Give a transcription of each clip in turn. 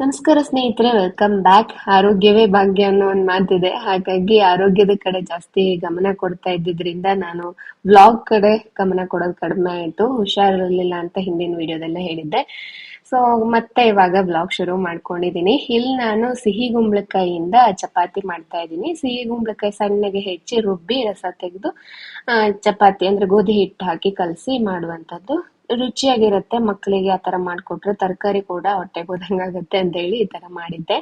ನಮಸ್ಕಾರ ಸ್ನೇಹಿತರೆ welcome back ಆರೋಗ್ಯವೇ ಭಾಗ್ಯ ಅನ್ನೋ ಒಂದು ಮಾತಿದೆ ಹಾಗಾಗಿ ಆರೋಗ್ಯದ ಕಡೆ ಜಾಸ್ತಿ ಗಮನ ಕೊಡ್ತಾ ಇದ್ದಿದ್ರಿಂದ ನಾನು ಬ್ಲಾಗ್ ಕಡೆ ಗಮನ ಕೊಡೋದು ಕಡಿಮೆ ಆಯಿತು. ಹುಷಾರಿರಲಿಲ್ಲ ಅಂತ ಹಿಂದಿನ ವಿಡಿಯೋದಲ್ಲೇ ಹೇಳಿದ್ದೆ. ಸೊ ಮತ್ತೆ ಇವಾಗ ಬ್ಲಾಗ್ ಶುರು ಮಾಡ್ಕೊಂಡಿದ್ದೀನಿ ಇಲ್ಲಿ ನಾನು ಸಿಹಿ ಗುಂಬಳಕಾಯಿಯಿಂದ ಚಪಾತಿ ಮಾಡ್ತಾ ಇದ್ದೀನಿ. ಸಿಹಿ ಗುಂಬಳಕಾಯಿ ಸಣ್ಣಗೆ ಹೆಚ್ಚಿ ರುಬ್ಬಿ ರಸ ತೆಗೆದು ಚಪಾತಿ ಅಂದ್ರೆ ಗೋಧಿ ಹಿಟ್ಟು ಹಾಕಿ ಕಲಸಿ ಮಾಡುವಂಥದ್ದು. ರುಚಿಯಾಗಿರುತ್ತೆ ಮಕ್ಕಳಿಗೆ ಆ ತರ ಮಾಡ್ಕೊಟ್ರೆ ತರಕಾರಿ ಕೂಡ ಹೊಟ್ಟೆಗೆ ಹೋದಂಗಾಗತ್ತೆ ಅಂತ ಹೇಳಿ ಈ ತರ ಮಾಡಿದ್ದೆ.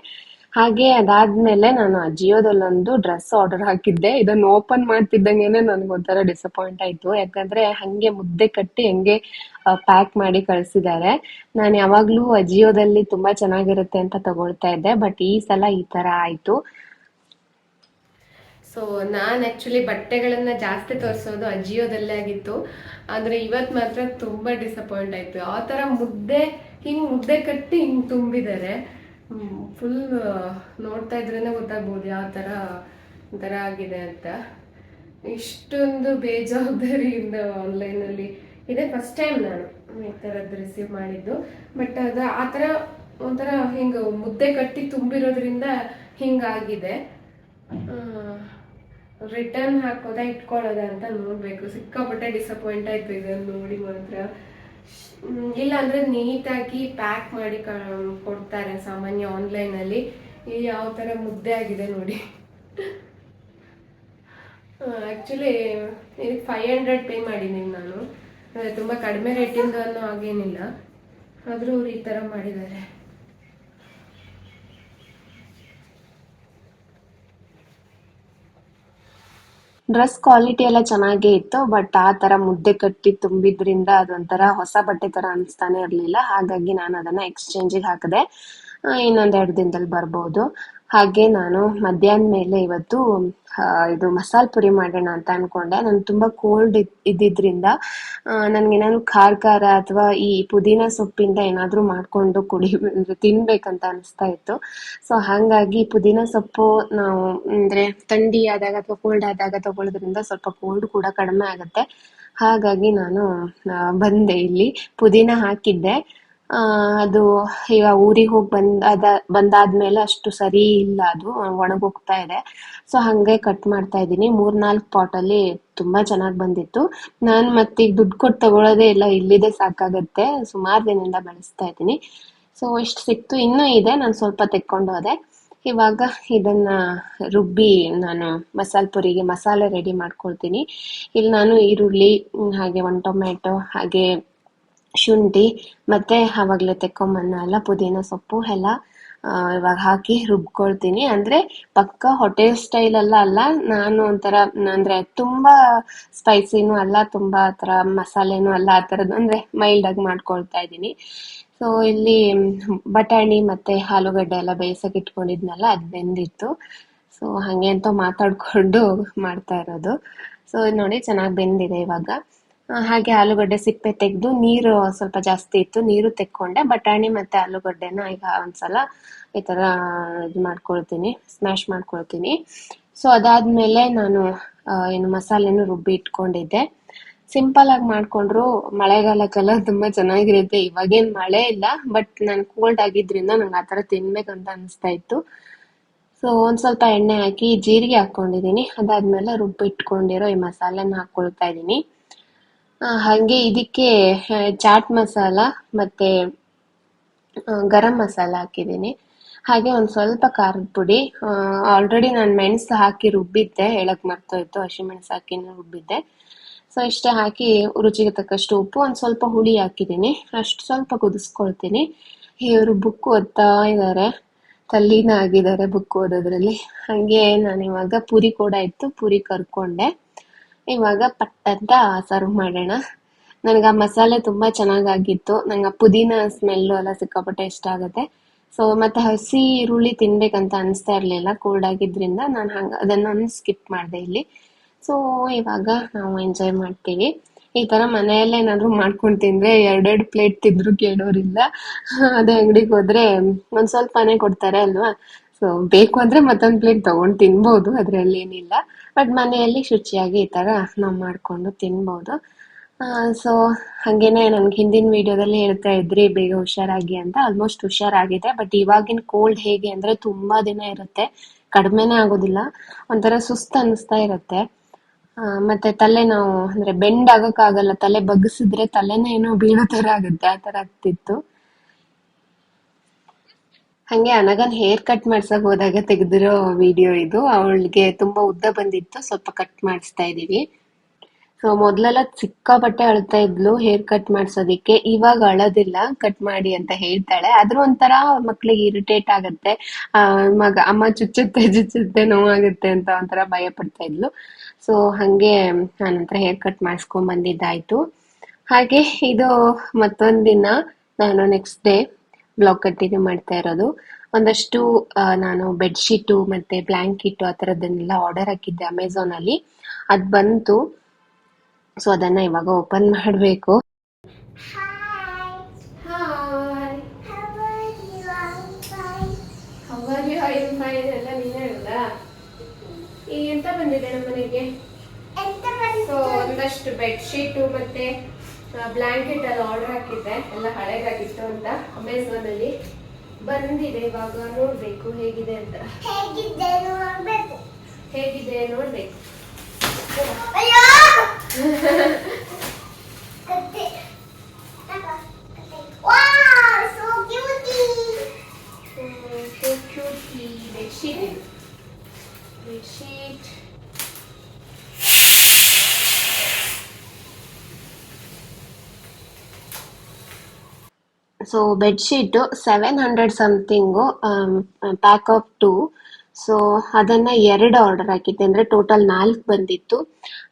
ಹಾಗೆ ಅದಾದ್ಮೇಲೆ ನಾನು ಅಜಿಯೋದಲ್ಲೊಂದು ಡ್ರೆಸ್ ಆರ್ಡರ್ ಹಾಕಿದ್ದೆ. ಇದನ್ನ ಓಪನ್ ಮಾಡ್ತಿದ್ದಂಗೆನೆ ನನ್ಗೊಂಥರ ಡಿಸಪಾಯಿಂಟ್ ಆಯ್ತು. ಯಾಕಂದ್ರೆ ಹಂಗೆ ಮುದ್ದೆ ಕಟ್ಟಿ ಹಂಗೆ ಪ್ಯಾಕ್ ಮಾಡಿ ಕಳ್ಸಿದ್ದಾರೆ. ನಾನು ಯಾವಾಗ್ಲೂ ಅಜಿಯೋದಲ್ಲಿ ತುಂಬಾ ಚೆನ್ನಾಗಿರುತ್ತೆ ಅಂತ ತಗೊಳ್ತಾ ಇದ್ದೆ. ಬಟ್ ಈ ಸಲ ಈ ತರ ಆಯ್ತು. ಸೊ ನಾನು ಆ್ಯಕ್ಚುಲಿ ಬಟ್ಟೆಗಳನ್ನು ಜಾಸ್ತಿ ತೋರಿಸೋದು ಅಜಿಯೋದಲ್ಲೇ ಆಗಿತ್ತು. ಆದರೆ ಇವತ್ತು ಮಾತ್ರ ತುಂಬ ಡಿಸಪಾಯಿಂಟ್ ಆಯಿತು. ಆ ಥರ ಮುದ್ದೆ, ಹಿಂಗೆ ಮುದ್ದೆ ಕಟ್ಟಿ ಹಿಂಗೆ ತುಂಬಿದ್ದಾರೆ ಫುಲ್ ನೋಡ್ತಾ ಇದ್ರೇ ಗೊತ್ತಾಗ್ಬೋದು ಯಾವ ಥರ ಒಂಥರ ಆಗಿದೆ ಅಂತ. ಇಷ್ಟೊಂದು ಬೇಜವಾಬ್ದಾರಿಯಿಂದ ಆನ್ಲೈನಲ್ಲಿ ಇದೇ. ಫಸ್ಟ್ ಟೈಮ್ ನಾನು ಈ ಥರದ್ದು ರಿಸೀವ್ ಮಾಡಿದ್ದು. ಬಟ್ ಅದು ಆ ಥರ ಒಂಥರ ಹಿಂಗೆ ಮುದ್ದೆ ಕಟ್ಟಿ ತುಂಬಿರೋದ್ರಿಂದ ಹಿಂಗಾಗಿದೆ ರಿಟರ್ನ್ ಹಾಕೋದ, ಇಟ್ಕೊಳ್ಳೋದ ಅಂತ ನೋಡಬೇಕು. ಸಿಕ್ಕಾಪಟ್ಟೆ ಡಿಸಪಾಯಿಂಟ್ ಆಯ್ತು ಇದನ್ನು ನೋಡಿ ಮಾತ್ರ. ಇಲ್ಲ ಅಂದ್ರೆ ನೀಟಾಗಿ ಪ್ಯಾಕ್ ಮಾಡಿ ಕೊಡ್ತಾರೆ ಸಾಮಾನ್ಯ ಆನ್ಲೈನ್ ಅಲ್ಲಿ ಈ ಯಾವ ತರ ಮುದ್ದೆ ಆಗಿದೆ ನೋಡಿ. ಆಕ್ಚುಲಿ ಇದಕ್ಕೆ ಫೈವ್ ಹಂಡ್ರೆಡ್ ಪೇ ಮಾಡಿದ್ದೀನಿ ನಾನು. ತುಂಬ ಕಡಿಮೆ ರೇಟಿಂದ ಅನ್ನೋ ಹಾಗೇನಿಲ್ಲ. ಆದರೂ ಈ ತರ ಮಾಡಿದ್ದಾರೆ. ಡ್ರೆಸ್ ಕ್ವಾಲಿಟಿ ಎಲ್ಲ ಚೆನ್ನಾಗೇ ಇತ್ತು ಬಟ್ ಆ ತರ ಮುದ್ದೆ ಕಟ್ಟಿ ತುಂಬಿದ್ರಿಂದ ಅದೊಂಥರ ಹೊಸ ಬಟ್ಟೆ ತರ ಅನ್ಸ್ತಾನೆ ಇರ್ಲಿಲ್ಲ. ಹಾಗಾಗಿ ನಾನು ಅದನ್ನ ಎಕ್ಸ್ಚೇಂಜಿಗೆ ಹಾಕಿದೆ ಇನ್ನೊಂದೆರಡು ದಿನದಲ್ಲಿ ಬರ್ಬೋದು. ಹಾಗೆ ನಾನು ಮಧ್ಯಾಹ್ನ ಮೇಲೆ ಇವತ್ತು ಇದು ಮಸಾಲ ಪುರಿ ಮಾಡೋಣ ಅಂತ ಅನ್ಕೊಂಡೆ. ನಾನು ತುಂಬಾ ಕೋಲ್ಡ್ ಇದ್ದಿದ್ರಿಂದ ನನ್ಗೇನಾದ್ರು ಖಾರ ಖಾರ ಅಥವಾ ಈ ಪುದೀನ ಸೊಪ್ಪಿಂದ ಏನಾದ್ರೂ ಮಾಡ್ಕೊಂಡು ಕುಡಿ ತಿನ್ಬೇಕಂತ ಅನಿಸ್ತಾ ಇತ್ತು. ಸೊ ಹಾಗಾಗಿ ಪುದೀನ ಸೊಪ್ಪು ನಾವು, ಅಂದ್ರೆ ಥಂಡಿ ಆದಾಗ ಅಥವಾ ಕೋಲ್ಡ್ ಆದಾಗ ತಗೊಳ್ಳೋದ್ರಿಂದ ಸ್ವಲ್ಪ ಕೋಲ್ಡ್ ಕೂಡ ಕಡಿಮೆ ಆಗುತ್ತೆ. ಹಾಗಾಗಿ ನಾನು ಬಂದೆ ಇಲ್ಲಿ. ಪುದೀನ ಹಾಕಿದ್ದೆ. ಅದು ಈಗ ಊರಿಗೆ ಹೋಗಿ ಬಂದಾದ ಬಂದಾದ್ಮೇಲೆ ಅಷ್ಟು ಸರಿ ಇಲ್ಲ ಅದು, ಒಣಗೋಗ್ತಾ ಇದೆ. ಸೊ, ಹಂಗೆ ಕಟ್ ಮಾಡ್ತಾ ಇದ್ದೀನಿ. ಮೂರ್ನಾಲ್ಕು ಪಾಟಲ್ಲಿ ತುಂಬಾ ಚೆನ್ನಾಗಿ ಬಂದಿತ್ತು. ನಾನು ಈಗ ದುಡ್ಡು ಕೊಟ್ಟು ತಗೊಳ್ಳೋದೇ ಇಲ್ಲ, ಇಲ್ಲಿದೆ ಸಾಕಾಗತ್ತೆ. ಸುಮಾರು ದಿನದಿಂದ ಬೆಳೆಸ್ತಾ ಇದ್ದೀನಿ. ಸೊ, ಇಷ್ಟು ಸಿಕ್ತು. ಇನ್ನೂ ಇದೆ, ನಾನು ಸ್ವಲ್ಪ ತೆಕ್ಕೊಂಡು ಹೋದೆ. ಇವಾಗ ಇದನ್ನ ರುಬ್ಬಿ ನಾನು ಮಸಾಲ ಪುರಿಗೆ ಮಸಾಲೆ ರೆಡಿ ಮಾಡ್ಕೊಳ್ತೀನಿ. ಇಲ್ಲಿ ನಾನು ಈರುಳ್ಳಿ, ಹಾಗೆ ಒಂದು ಟೊಮೆಟೊ ಹಾಗೆ ಶುಂಠಿ ಮತ್ತೆ ಆವಾಗಲೇ ತೆಕ್ಕೊಂಬನ್ನಲ್ಲ ಪುದೀನ ಸೊಪ್ಪು ಎಲ್ಲ ಆ, ಇವಾಗ ಹಾಕಿ ರುಬ್ಕೊಳ್ತೀನಿ. ಅಂದ್ರೆ ಪಕ್ಕ ಹೋಟೆಲ್ ಸ್ಟೈಲ್ ಅಲ್ಲ ಅಲ್ಲ ನಾನು ಒಂಥರ ಅಂದ್ರೆ ತುಂಬಾ ಸ್ಪೈಸಿನೂ ಅಲ್ಲ ತುಂಬಾ ಆತರ ಮಸಾಲೆನೂ ಅಲ್ಲ ಆ ಥರದ್ದು ಅಂದ್ರೆ ಮೈಲ್ಡ್ ಆಗಿ ಮಾಡ್ಕೊಳ್ತಾ ಇದ್ದೀನಿ. ಸೊ ಇಲ್ಲಿ ಬಟಾಣಿ ಮತ್ತೆ ಆಲೂಗಡ್ಡೆ ಎಲ್ಲ ಬೇಯಿಸಕ್ಕೆ ಇಟ್ಕೊಂಡಿದ್ನಲ್ಲ ಅದು ಬೆಂದಿತ್ತು. ಸೊ ಹಂಗೆ ಅಂತ ಮಾತಾಡ್ಕೊಂಡು ಮಾಡ್ತಾ ಇರೋದು. ಸೊ ನೋಡಿ ಚೆನ್ನಾಗಿ ಬೆಂದಿದೆ ಇವಾಗ. ಆ, ಹಾಗೆ ಆಲೂಗಡ್ಡೆ ಸಿಪ್ಪೆ ತೆಗೆದು ನೀರು ಸ್ವಲ್ಪ ಜಾಸ್ತಿ ಇತ್ತು ನೀರು ತೆಕ್ಕೊಂಡೆ. ಬಟಾಣಿ ಮತ್ತೆ ಆಲೂಗಡ್ಡೆನ ಈಗ ಒಂದ್ಸಲ ಈ ತರ ಇದು ಮಾಡ್ಕೊಳ್ತೀನಿ ಸ್ಮ್ಯಾಶ್ ಮಾಡ್ಕೊಳ್ತೀನಿ. ಸೊ ಅದಾದ್ಮೇಲೆ ನಾನು ಏನು ಮಸಾಲೆನು ರುಬ್ಬಿ ಇಟ್ಕೊಂಡಿದ್ದೆ. ಸಿಂಪಲ್ ಆಗಿ ಮಾಡ್ಕೊಂಡ್ರು ಮಳೆಗಾಲಕ್ಕೆಲ್ಲ ತುಂಬಾ ಚೆನ್ನಾಗಿರುತ್ತೆ. ಇವಾಗೇನ್ ಮಳೆ ಇಲ್ಲ ಬಟ್ ನಾನು ಕೋಲ್ಡ್ ಆಗಿದ್ರಿಂದ ನಂಗೆ ಆತರ ತಿನ್ಬೇಕಂತ ಅನಿಸ್ತಾ ಇತ್ತು. ಸೊ ಒಂದ್ ಸ್ವಲ್ಪ ಎಣ್ಣೆ ಹಾಕಿ ಜೀರಿಗೆ ಹಾಕೊಂಡಿದೀನಿ ಅದಾದ್ಮೇಲೆ ರುಬ್ಬಿ ಇಟ್ಕೊಂಡಿರೋ ಈ ಮಸಾಲೆನ ಹಾಕೊಳ್ತಾ ಇದೀನಿ ಆ, ಹಾಗೆ ಇದಕ್ಕೆ ಚಾಟ್ ಮಸಾಲ ಮತ್ತೆ ಗರಂ ಮಸಾಲ ಹಾಕಿದ್ದೀನಿ. ಹಾಗೆ ಒಂದು ಸ್ವಲ್ಪ ಖಾರದ ಪುಡಿ ಆಲ್ರೆಡಿ ನಾನು ಮೆಣಸು ಹಾಕಿ ರುಬ್ಬಿದ್ದೆ ಹೇಳಕ್ಕೆ ಮರ್ತೋಯ್ತು ಹಸಿಮೆಣಸು ಹಾಕಿ ರುಬ್ಬಿದ್ದೆ. ಸೊ ಇಷ್ಟೇ ಹಾಕಿ ರುಚಿಗೆ ತಕ್ಕಷ್ಟು ಉಪ್ಪು, ಒಂದು ಸ್ವಲ್ಪ ಹುಳಿ ಹಾಕಿದ್ದೀನಿ. ಅಷ್ಟು ಸ್ವಲ್ಪ ಕುದಿಸ್ಕೊಳ್ತೀನಿ. ಇವರು ಬುಕ್ ಓದ್ತಾ ಇದ್ದಾರೆ ತಲ್ಲಿನ ಆಗಿದ್ದಾರೆ ಬುಕ್ ಓದೋದ್ರಲ್ಲಿ. ಹಾಗೆ ನಾನು ಇವಾಗ ಪುರಿ ಕೂಡ ಇತ್ತು, ಪುರಿ ಕರ್ಕೊಂಡೆ. ಇವಾಗ ಪಟ್ ಅಂತ ಸರ್ವ್ ಮಾಡೋಣ. ನನಗೆ ಆ ಮಸಾಲೆ ತುಂಬಾ ಚೆನ್ನಾಗಾಗಿತ್ತು. ನಂಗೆ ಆ ಪುದೀನ ಸ್ಮೆಲ್ಲು ಎಲ್ಲ ಸಿಕ್ಕಾಪಟ್ಟೆ ಇಷ್ಟ ಆಗುತ್ತೆ. ಸೊ ಮತ್ತೆ ಹಸಿ ಈರುಳ್ಳಿ ತಿನ್ಬೇಕಂತ ಅನಿಸ್ತಾ ಇರ್ಲಿಲ್ಲ. ಕೋಲ್ಡ್ ಆಗಿದ್ರಿಂದ ನಾನು ಹಂಗ ಅದನ್ನೊಂದು ಸ್ಕಿಪ್ ಮಾಡಿದೆ ಇಲ್ಲಿ. ಸೊ ಇವಾಗ ನಾವು ಎಂಜಾಯ್ ಮಾಡ್ತೀವಿ. ಈ ತರ ಮನೆಯಲ್ಲೇ ಏನಾದ್ರು ಮಾಡ್ಕೊಂಡು ತಿಂದ್ರೆ ಎರಡೆರಡು ಪ್ಲೇಟ್ ತಿಂದ್ರು ಕೇಳೋರಿಲ್ಲ. ಅದೇ ಅಂಗಡಿಗೆ ಹೋದ್ರೆ ಒಂದ್ ಸ್ವಲ್ಪನೇ ಕೊಡ್ತಾರೆ ಅಲ್ವಾ? ಸೊ ಬೇಕು ಅಂದ್ರೆ ಮತ್ತೊಂದ್ ಪ್ಲೇಟ್ ತಗೊಂಡ್ ತಿನ್ಬೋದು, ಅದ್ರಲ್ಲಿ ಏನಿಲ್ಲ. ಬಟ್ ಮನೆಯಲ್ಲಿ ಶುಚಿಯಾಗಿ ಈ ತರ ನಾವು ಮಾಡ್ಕೊಂಡು ತಿನ್ಬೋದು. ಸೊ ಹಾಗೇನೆ ನನ್ಗೆ ಹಿಂದಿನ ವಿಡಿಯೋದಲ್ಲಿ ಹೇಳ್ತಾ ಇದ್ರಿ, ಬೇಗ ಹುಷಾರಾಗಿ ಅಂತ. ಆಲ್ಮೋಸ್ಟ್ ಹುಷಾರಾಗಿದೆ ಬಟ್ ಇವಾಗಿನ ಕೋಲ್ಡ್ ಹೇಗೆ ಅಂದ್ರೆ ತುಂಬಾ ದಿನ ಇರುತ್ತೆ. ಕಡಿಮೆನೇ ಆಗೋದಿಲ್ಲ. ಒಂಥರ ಸುಸ್ತ ಅನಿಸ್ತಾ ಇರುತ್ತೆ. ಮತ್ತೆ ತಲೆ ನಾವು ಅಂದ್ರೆ ಬೆಂಡ್ ಆಗೋಕ್ಕಾಗಲ್ಲ. ತಲೆ ಬಗ್ಗಿಸಿದ್ರೆ ತಲೆನೇ ಏನೋ ಬೀಳೋ ತರ ಆಗುತ್ತೆ, ಆ ತರ ಆಗ್ತಿತ್ತು. ಹಂಗೆ ಅನಗನ್ ಹೇರ್ ಕಟ್ ಮಾಡ್ಸಕ್ ಹೋದಾಗ ತೆಗೆದಿರೋ ವಿಡಿಯೋ ಇದು. ಅವಳಿಗೆ ತುಂಬಾ ಉದ್ದ ಬಂದಿತ್ತು, ಸ್ವಲ್ಪ ಕಟ್ ಮಾಡಿಸ್ತಾ ಇದೀವಿ. ಸೊ ಮೊದ್ಲೆಲ್ಲ ಸಿಕ್ಕಾಪಟ್ಟೆ ಅಳ್ತಾ ಇದ್ಲು ಹೇರ್ ಕಟ್ ಮಾಡ್ಸೋದಿಕ್ಕೆ. ಇವಾಗ ಅಳೋದಿಲ್ಲ ಕಟ್ ಮಾಡಿ ಅಂತ ಹೇಳ್ತಾಳೆ. ಆದ್ರೂ ಒಂಥರ ಮಕ್ಳಿಗೆ ಇರಿಟೇಟ್ ಆಗತ್ತೆ. ಮಗ, ಅಮ್ಮ ಚುಚ್ಚುತ್ತೆ ಚುಚ್ಚುತ್ತೆ, ನೋವಾಗುತ್ತೆ ಅಂತ ಒಂಥರ ಭಯ ಪಡ್ತಾ ಇದ್ಲು. ಸೊ ಹಂಗೆ ನಾನಂತರ ಹೇರ್ ಕಟ್ ಮಾಡಿಸ್ಕೊಂಡ್ ಬಂದಿದ್ದಾಯ್ತು. ಹಾಗೆ, ಇದು ಮತ್ತೊಂದ್ ದಿನ ನಾನು ನೆಕ್ಸ್ಟ್ ಡೇ ಬ್ಲಾಗ್ ಕಂಟಿನ್ಯೂ ಮಾಡ್ತಾ ಇರೋದು ಒಂದಷ್ಟು ನಾನು ಬೆಡ್ಶೀಟು ಮತ್ತೆ ಬ್ಲಾಂಕೆಟ್ ಆ ಥರದ್ದನ್ನೆಲ್ಲ ಆರ್ಡರ್ ಹಾಕಿದ್ದೆ ಅಮೆಝಾನ್ ಅಲ್ಲಿ ಅದ್ ಬಂತು ಸೊ ಅದನ್ನ ಇವಾಗ ಓಪನ್ ಮಾಡಬೇಕು ಎಂತ ಬಂದಿದೆ ನಮ್ಮ ಮನೆಗೆ ಒಂದಷ್ಟು ಬೆಡ್ಶೀಟು ಮತ್ತೆ ಬ್ಲಾಂಕೆಟ್ ಎಲ್ಲ ಆರ್ಡರ್ ಹಾಕಿದ್ದೆ. ಎಲ್ಲ ಹಳೆಗಾಗಿತ್ತು ಅಂತ. ಅಮೆಝಾನ್ ಅಲ್ಲಿ ಬಂದಿದೆ ಇವಾಗ. ನೋಡ್ಬೇಕು ಹೇಗಿದೆ ಅಂತ. ಹೇಗಿದೆ ನೋಡ್ಬೇಕು. ಸೊ ಕ್ಯೂಟಿ ಬೆಡ್ಶೀಟ್ ಇದು bedsheet so bedsheet seven hundred something pack of two so ಅದನ್ನ ಎರಡು ಆರ್ಡರ್ ಹಾಕಿದ್ದೆ. ಅಂದ್ರೆ ಟೋಟಲ್ ನಾಲ್ಕು ಬಂದಿತ್ತು.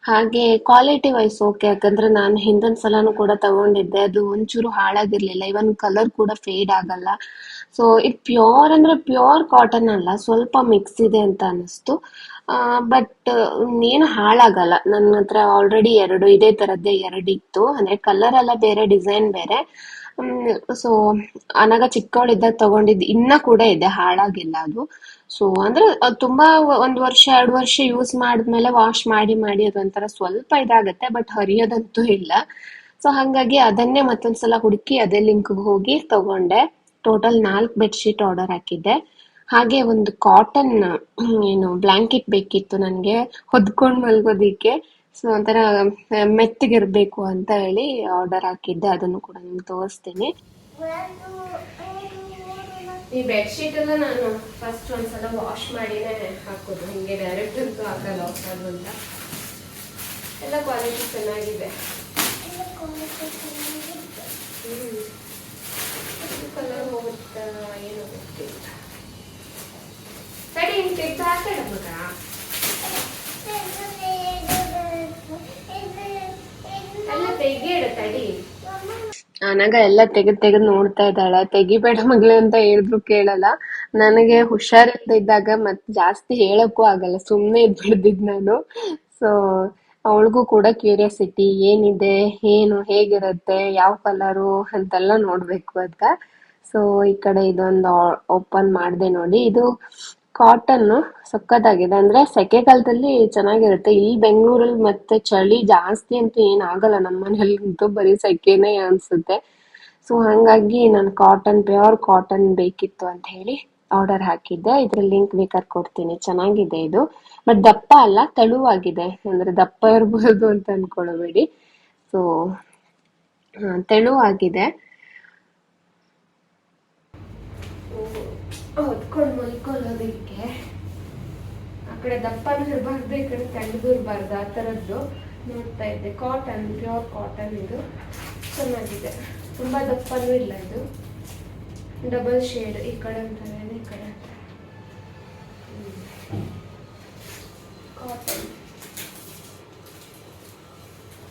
ಹಾಗೆ ಕ್ವಾಲಿಟಿ ವೈಸ್ ಓಕೆ ಯಾಕಂದರೆ ನಾನು ಹಿಂದಿನ ಸಲನೂ ಕೂಡ ತಗೊಂಡಿದ್ದೆ. ಅದು ಒಂಚೂರು ಹಾಳಾಗಿರ್ಲಿಲ್ಲ. ಇವನ್ ಕಲರ್ ಕೂಡ ಫೇಡ್ ಆಗಲ್ಲ. ಸೊ ಇದು ಪ್ಯೂರ್ ಅಂದ್ರೆ ಪ್ಯೂರ್ ಕಾಟನ್ ಅಲ್ಲ. ಸ್ವಲ್ಪ ಮಿಕ್ಸ್ ಇದೆ ಅಂತ ಅನಿಸ್ತು ಬಟ್ ಏನು ಹಾಳಾಗಲ್ಲ. ನನ್ನ ಹತ್ರ ಆಲ್ರೆಡಿ ಎರಡು, ಇದೇ ಎರಡು ಇತ್ತು. ಅಂದ್ರೆ ಕಲರ್ ಎಲ್ಲ ಬೇರೆ ಡಿಸೈನ್ ಬೇರೆ. ಸೊ ಅನಗ ಚಿಕ್ಕವಳಿದ್ದಾಗ ತಗೊಂಡಿದ್ ಇನ್ನ ಕೂಡ ಇದೆ, ಹಾಳಾಗಿಲ್ಲ ಅದು. ಸೊ ಅಂದ್ರೆ ಅದ್ ತುಂಬಾ ಒಂದ್ ವರ್ಷ, ಎರಡು ವರ್ಷ ಯೂಸ್ ಮಾಡಿದ್ಮೇಲೆ ವಾಶ್ ಮಾಡಿ ಮಾಡಿ, ಅದೊಂಥರ ಸ್ವಲ್ಪ ಇದಾಗತ್ತೆ ಬಟ್ ಹರಿಯೋದಂತೂ ಇಲ್ಲ. ಸೊ ಹಂಗಾಗಿ ಅದನ್ನೇ ಮತ್ತೊಂದ್ಸಲ ಹುಡುಕಿ ಅದೇ ಲಿಂಕ್ ಹೋಗಿ ತಗೊಂಡೆ. ಟೋಟಲ್ ನಾಲ್ಕು ಬೆಡ್ಶೀಟ್ ಆರ್ಡರ್ ಹಾಕಿದ್ದೆ. ಹಾಗೆ ಒಂದು ಕಾಟನ್ ಏನು ಬ್ಲಾಂಕೆಟ್ ಬೇಕಿತ್ತು ನನಗೆ, ಹೊದ್ಕೊಂಡ್ ಮಲ್ಗೋದಿಕ್ಕೆ. ಸೊ, ಒಂಥರ ಮೆತ್ತಗಿರ್ಬೇಕು ಅಂತ ಹೇಳಿ ಆರ್ಡರ್ ಹಾಕಿದ್ದೆ. ಅದನ್ನು ಕೂಡ ನಿಮ್ಗೆ ತೋರಿಸ್ತೀನಿ. ಈ ಬೆಡ್ಶೀಟ್ ಎಲ್ಲ ನಾನು ಫಸ್ಟ್ ಒಂದ್ಸಲ ವಾಶ್ ಮಾಡಿನೇ ಹಾಕೋದು. ಹಿಂಗೆ ಡೈರೆಕ್ಟ್ ಅಂತೂ ಹಾಕಲ್ಲ ಹೊಸದು ಅಂತ. ಎಲ್ಲ ಕ್ವಾಲಿಟಿ ಚೆನ್ನಾಗಿದೆ. ಕಲರ್ ಹೋಗುತ್ತಾ, ಏನು ಗೊತ್ತಿಲ್ಲ. ಸರಿ, ಹಿಂಗೆ ತೆಗ್ದು ಅನಗ ಎಲ್ಲ ತೆಗೆದ್ ತೆಗೆದ್ ನೋಡ್ತಾ ಇದ್ದಾಳ. ತೆಗಿಬೇಡ ಮಗ್ಳು ಅಂತ ಹೇಳಿದ್ರು ಕೇಳಲ್ಲ. ನನಗೆ ಹುಷಾರಿಂದ ಇದ್ದಾಗ ಮತ್ ಜಾಸ್ತಿ ಹೇಳಕ್ಕೂ ಆಗಲ್ಲ. ಸುಮ್ನೆ ಇದ್ ಬಿಡ್ದಿದ್ ನಾನು. ಸೊ ಅವಳಿಗೂ ಕೂಡ ಕ್ಯೂರಿಯಾಸಿಟಿ ಏನಿದೆ, ಏನು, ಹೇಗಿರುತ್ತೆ, ಯಾವ ಕಲರು ಅಂತೆಲ್ಲ ನೋಡ್ಬೇಕು ಅಂತ ಸೊ ಈ ಕಡೆ ಇದೊಂದು ಓಪನ್ ಮಾಡಿದೆ ನೋಡಿ. ಇದು ಕಾಟನ್ ಸಖತ್ತಾಗಿದೆ. ಅಂದ್ರೆ ಸೆಕೆಗಾಲದಲ್ಲಿ ಚೆನ್ನಾಗಿರುತ್ತೆ. ಇಲ್ಲಿ ಬೆಂಗಳೂರಲ್ಲಿ ಮತ್ತೆ ಚಳಿ ಜಾಸ್ತಿ ಅಂತೂ ಏನಾಗಲ್ಲ ನಮ್ಮ ಮನೇಲಂತೂ ಬರೀ ಸೆಕೆನೇ ಅನ್ಸುತ್ತೆ. ಸೊ ಹಂಗಾಗಿ ನಾನು ಕಾಟನ್ ಪ್ಯೂರ್ ಕಾಟನ್ ಬೇಕಿತ್ತು ಅಂತ ಹೇಳಿ ಆರ್ಡರ್ ಹಾಕಿದ್ದೆ. ಇದ್ರ ಲಿಂಕ್ ಬೇಕಾದ್ರೆ ಕೊಡ್ತೀನಿ. ಚೆನ್ನಾಗಿದೆ ಇದು. ಬಟ್ ದಪ್ಪ ಅಲ್ಲ, ತೆಳುವಾಗಿದೆ. ಅಂದ್ರೆ ದಪ್ಪ ಇರ್ಬೋದು ಅಂತ ಅನ್ಕೊಳ್ಬೇಡಿ. ಸೊ ತೆಳುವಾಗಿದೆ. ಹೊತ್ಕೊಂಡು ಆ ಕಡೆ ದಪ್ಪನೂ ಇರಬಾರ್ದು ಈ ಕಡೆ ತಣ್ಣಗೂ ಇರಬಾರ್ದು, ಆ ಥರದ್ದು ನೋಡ್ತಾ ಇದ್ದೆ. ಕಾಟನ್ ಪ್ಯೂರ್ ಕಾಟನ್ ಇದು. ಚೆನ್ನಾಗಿದೆ. ತುಂಬ ದಪ್ಪನೂ ಇಲ್ಲ ಇದು. ಡಬಲ್ ಶೇಡ್ ಈ ಕಡೆ ಅಂತಾರೆ ಈ ಕಡೆ ಕಾಟನ್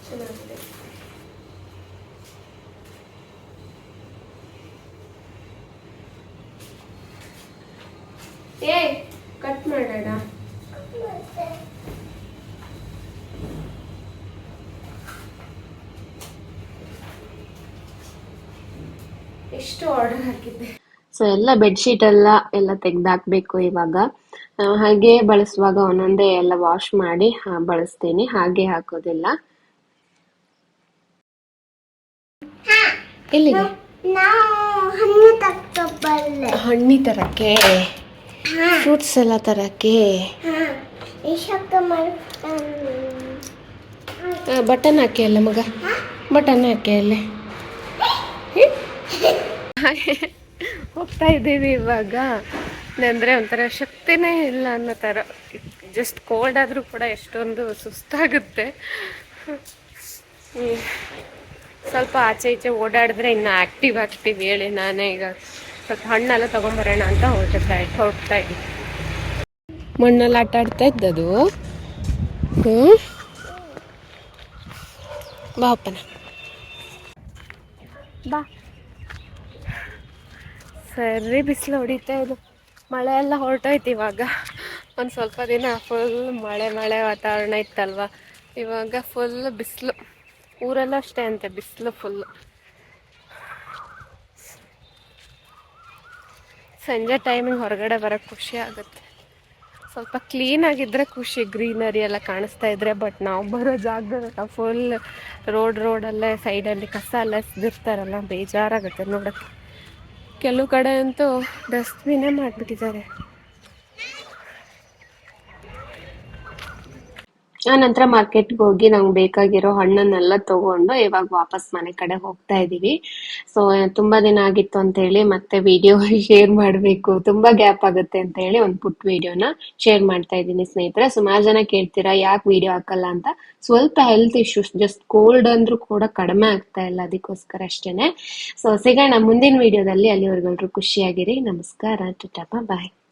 ಚೆನ್ನಾಗಿದೆ ಏ ಕಟ್ ಮಾಡೋಣ ಎಷ್ಟು ಆರ್ಡರ್ ಹಾಕಿದ್ದೆ. ಸೊ ಎಲ್ಲ ಬೆಡ್ಶೀಟ್ ಎಲ್ಲ ಎಲ್ಲ ತೆಗ್ದಾಕ್ಬೇಕು ಇವಾಗ. ಹಾಗೆ ಬಳಸುವಾಗ ಒಂದೊಂದೇ ಎಲ್ಲ ವಾಶ್ ಮಾಡಿ ಬಳಸ್ತೀನಿ. ಹಾಗೆ ಹಾಕೋದಿಲ್ಲ. ಎಲ್ಲಿಗೆ? ಹಣ್ಣು ತರಕ್ಕೆ ಫ್ರೂಟ್ಸ್ ಎಲ್ಲ ತರಕ್ಕೆ. ಬಟನ್ ಹಾಕಿ ಅಲ್ಲ ಮಗ? ಬಟನ್ ಹಾಕಿ ಅಲ್ಲಿ. ಹೋಗ್ತಾ ಇದ್ದೀವಿ ಇವಾಗ. ಅಂದರೆ ಒಂಥರ ಶಕ್ತಿನೇ ಇಲ್ಲ ಅನ್ನೋ ಥರ. ಜಸ್ಟ್ ಕೋಲ್ಡ್ ಆದರೂ ಕೂಡ ಎಷ್ಟೊಂದು ಸುಸ್ತಾಗುತ್ತೆ. ಸ್ವಲ್ಪ ಆಚೆ ಈಚೆ ಓಡಾಡಿದ್ರೆ ಇನ್ನು ಆ್ಯಕ್ಟಿವ್ ಆಗ್ತೀವಿ ಹೇಳಿ ನಾನೇ ಈಗ. ಸ್ವಲ್ಪ ಹಣ್ಣೆಲ್ಲ ತೊಗೊಂಬರೋಣ ಅಂತ ಹೋಗ್ತಾ ಇದ್ದೆ ಮಣ್ಣಲ್ಲಿ ಆಟ ಆಡ್ತಾ ಇದ್ದದು? ಹ್ಞೂ ಬಾ ಅಪ್ಪನ. ಬಾ. ಸರಿ ಬಿಸಿಲು ಹೊಡಿತಾ ಇದು. ಮಳೆ ಎಲ್ಲ ಹೊರಟೋಯ್ತು ಇವಾಗ. ಒಂದು ಸ್ವಲ್ಪ ದಿನ ಫುಲ್ ಮಳೆ ಮಳೆ ವಾತಾವರಣ ಇತ್ತಲ್ವ? ಇವಾಗ ಫುಲ್ ಬಿಸಿಲು. ಊರೆಲ್ಲ ಅಷ್ಟೇ ಅಂತೆ, ಬಿಸಿಲು ಫುಲ್ಲು ಸಂಜೆ ಟೈಮಿಂಗ್ ಹೊರಗಡೆ ಬರೋಕ್ಕೆ ಖುಷಿ ಆಗುತ್ತೆ. ಸ್ವಲ್ಪ ಕ್ಲೀನ್ ಆಗಿದ್ರೆ ಖುಷಿ ಗ್ರೀನರಿ ಎಲ್ಲ ಕಾಣಿಸ್ತಾ ಇದ್ರೆ ಬಟ್ ನಾವು ಬರೋ ಜಾಗದಾಗ ಫುಲ್ ರೋಡ್ ರೋಡಲ್ಲೇ ಸೈಡಲ್ಲಿ ಕಸ ಎಲ್ಲ ಎಸ್ದಿರ್ತಾರಲ್ಲ, ಬೇಜಾರಾಗುತ್ತೆ ನೋಡೋಕ್ಕೆ. ಕೆಲವು ಕಡೆ ಅಂತೂ ಡಸ್ಟ್ಬಿನ್ನೇ ಮಾಡಿಬಿಟ್ಟಿದ್ದಾರೆ. ನಂತರ ಮಾರ್ಕೆಟ್ಗೆ ಹೋಗಿ ನಮ್ಗೆ ಬೇಕಾಗಿರೋ ಹಣ್ಣನ್ನೆಲ್ಲ ತಗೊಂಡು ಇವಾಗ ವಾಪಸ್ ಮನೆ ಕಡೆ ಹೋಗ್ತಾ ಇದೀವಿ. ಸೊ ತುಂಬಾ ದಿನ ಆಗಿತ್ತು ಅಂತ ಹೇಳಿ ಮತ್ತೆ ವಿಡಿಯೋ ಶೇರ್ ಮಾಡಬೇಕು. ತುಂಬಾ ಗ್ಯಾಪ್ ಆಗುತ್ತೆ ಅಂತ ಹೇಳಿ ಒಂದು ಪುಟ್ ವಿಡಿಯೋನ ಶೇರ್ ಮಾಡ್ತಾ ಇದ್ದೀನಿ ಸ್ನೇಹಿತರೆ. ಸುಮಾರು ಜನ ಕೇಳ್ತೀರಾ, ಯಾಕೆ ವಿಡಿಯೋ ಹಾಕಲ್ಲ ಅಂತ? ಸ್ವಲ್ಪ ಹೆಲ್ತ್ ಇಶ್ಯೂಸ್ ಜಸ್ಟ್ ಕೋಲ್ಡ್ ಅಂದ್ರೂ ಕೂಡ ಕಡಿಮೆ ಆಗ್ತಾ ಇಲ್ಲ ಅದಕ್ಕೋಸ್ಕರ ಅಷ್ಟೇನೆ. ಸೊ ಸಿಗೋಣ ಮುಂದಿನ ವಿಡಿಯೋದಲ್ಲಿ ಅಲ್ಲಿವರೆಗೂ ಖುಷಿಯಾಗಿರಿ. ನಮಸ್ಕಾರ. ಟಟಾ ಬಾಯ್